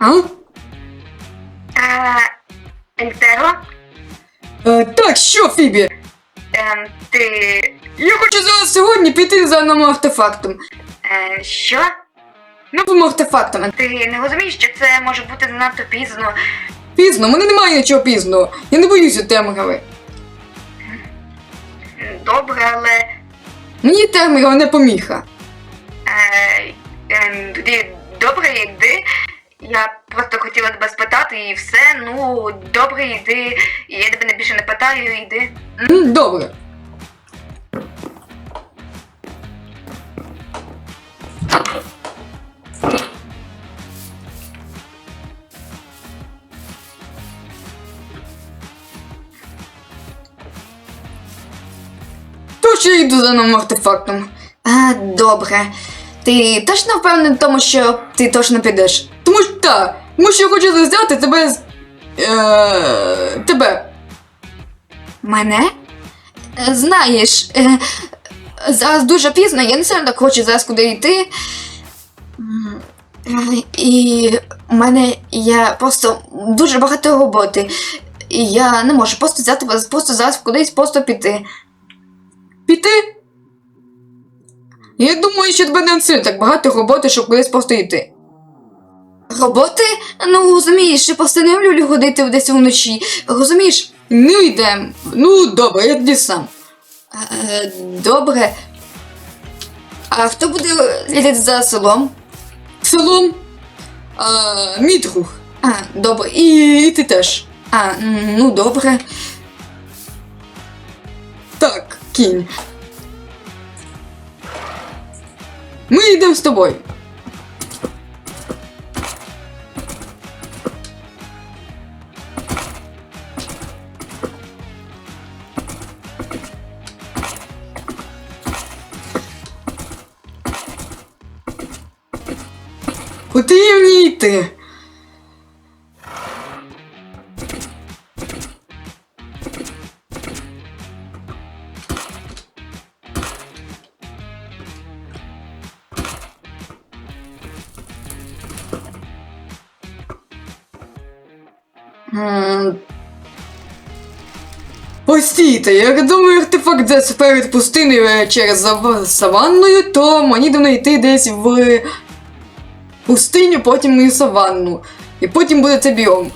А? Е, Ельтеро, Е, так, що, Фібі? ем, ти. Я хочу зараз сьогодні піти за новим артефактом. Е, що? Новим артефактом. Ти не розумієш, що це може бути занадто пізно. Пізно, мене немає нічого пізно. Я не боюся темряви. Добре, але. Мені темрява не поміха. Е, е, тоді добре, йди. Я просто хотіла тебе спитати і все. Ну, добре, йди. Я тебе більше не питаю, йди. М, Добре. Тож йду за новим артефактом. А, добре. Ти точно впевнений в тому, що ти точно підеш? Тому що так. Тому що я хочу взяти тебе з. Е, тебе. Мене? Знаєш, е, зараз дуже пізно, я не сильно так хочу зараз куди йти. І у мене є просто дуже багато роботи. І я не можу просто взяти вас просто зараз кудись просто піти. Піти? Я думаю, що тебе не сильно так багато роботи, щоб кудись просто йти. Роботи? Ну, розумієш, я просто не люблю ходити десь вночі. Розумієш? Ну йдемо. Ну, добре, я тоді сам. Е, добре. А хто буде слідити за селом? Селом? А, мій друг. А, добре. І, і ти теж. А, ну добре. Так, кінь. Ми йдемо з тобою. Куди мені? Постійте, як думаю, артефакт десь перед пустиною е, через саванною, то мені давно йти десь в пустиню, потім і саванну. І потім буде це біом.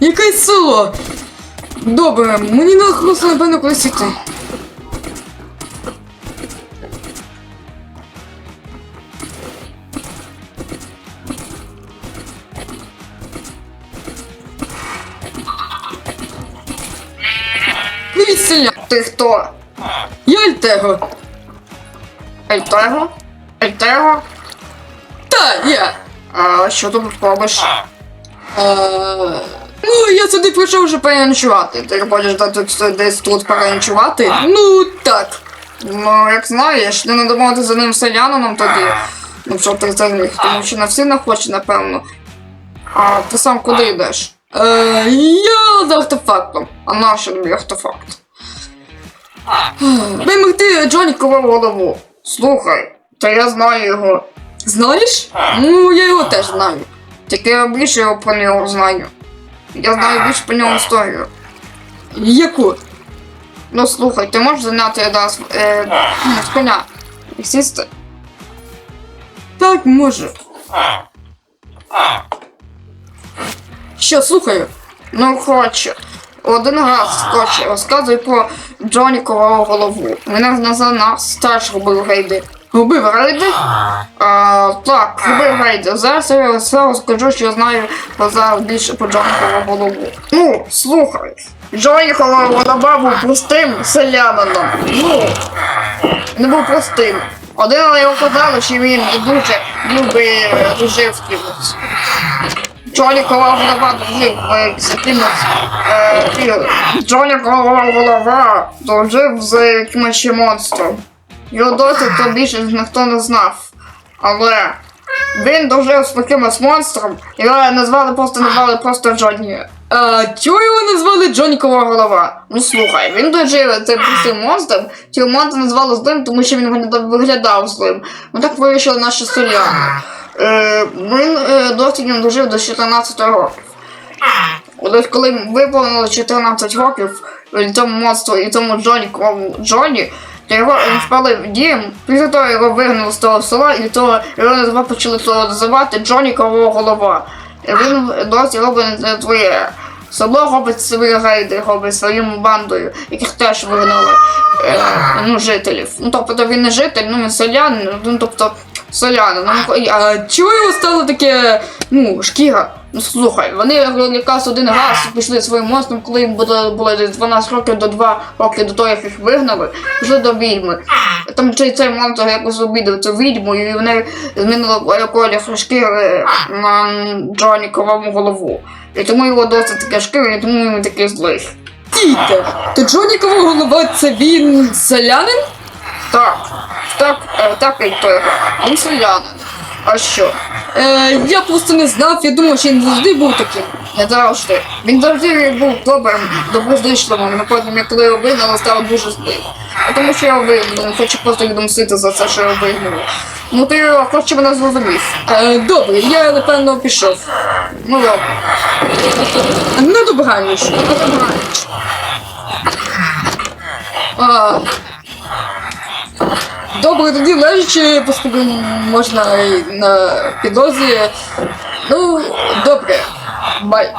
Якесь село. Добре, мені на напевно кудись селян. Ти хто? Я Альтего. Ельтеро? Ельтеро? Та, я. А що ти тут робиш? Е, ну, я сюди прийшов вже переночувати. Ти хочеш тут десь тут переночувати? Ну, так. Ну, як знаєш, не надумати за ним селянином тоді. Ну, що ти за них, тому що на всі не хоче, напевно. А ти сам куди йдеш? Е, я за артефактом. А нащо тобі артефакт? Вимогти Джонікову голову. Слухай, та я знаю його. Знаєш? Ну, я його теж знаю. Тільки я більше його про нього знаю. Я знаю більше про нього історію. Яку? Ну слухай, ти можеш зайняти нас е, ну, з коня і сісти? Так, можу. Що, слухаю? Ну, хочу. Один раз хоче, розказуй про Джонікову голову. Мене на нас теж робив рейди. Робив рейди? А, так, робив рейди. Зараз я все розкажу, що я знаю зараз більше про Джонікову голову. Ну, слухай. Джонікова голова був простим селянином. Ну, не був простим. Один але його казали, що він дуже любить дружив з голова голова дружив з якимось. голова голова дружив з якимось ще монстром. Його досі то більше ніхто не знав. Але він дружив з якимось монстром, його назвали просто назвали просто Джоні. А чого його назвали Джонікова голова? Ну слухай, він дружив цим простим монстром, цього монстра назвали злим, тому що він виглядав- виглядав злим. Ну так вирішили наші селяни. Е, він е, досі він дожив до 14 років. От коли виповнило 14 років і тому монстру і тому Джоні Джоні, то його він спалив дім, після того його вигнали з того села, і того його назва почали називати Джоні Кровова голова. І він досі робить не твоє. Село робить свої рейди, робить своєю бандою, яких теж вигнали е, ну, жителів. Ну тобто він не житель, ну він селянин, ну тобто селянин. Ну, а чого його стало таке, ну, шкіра? Ну слухай, вони якраз один раз пішли своїм монстром, коли їм було, було десь 12 років до 2 роки до того, як їх вигнали, пішли до відьми. Там цей, цей монстр якось обідав цю відьму, і вони змінили колір шкіри на Джоніковому голову. І тому його досить таке шкіра, і тому він такий злий. Тійте, то Джонікова голова це він селянин? Так, так, е, так і той. Він селянин. А що? Е, я просто не знав, я думав, що він завжди був таким. Не завжди. Він завжди був добрим, доброзичливим, потім, як коли його вигнали, став дуже злим. Тому що я його хочу просто відомстити за це, що я його. Ну ти хоче мене зрозумів. Е, добре, я напевно пішов. Ну добре. На добраніч. На добраніч. Добре, тоді лежачи поступи можна і на підлозі. Ну, добре. Бай.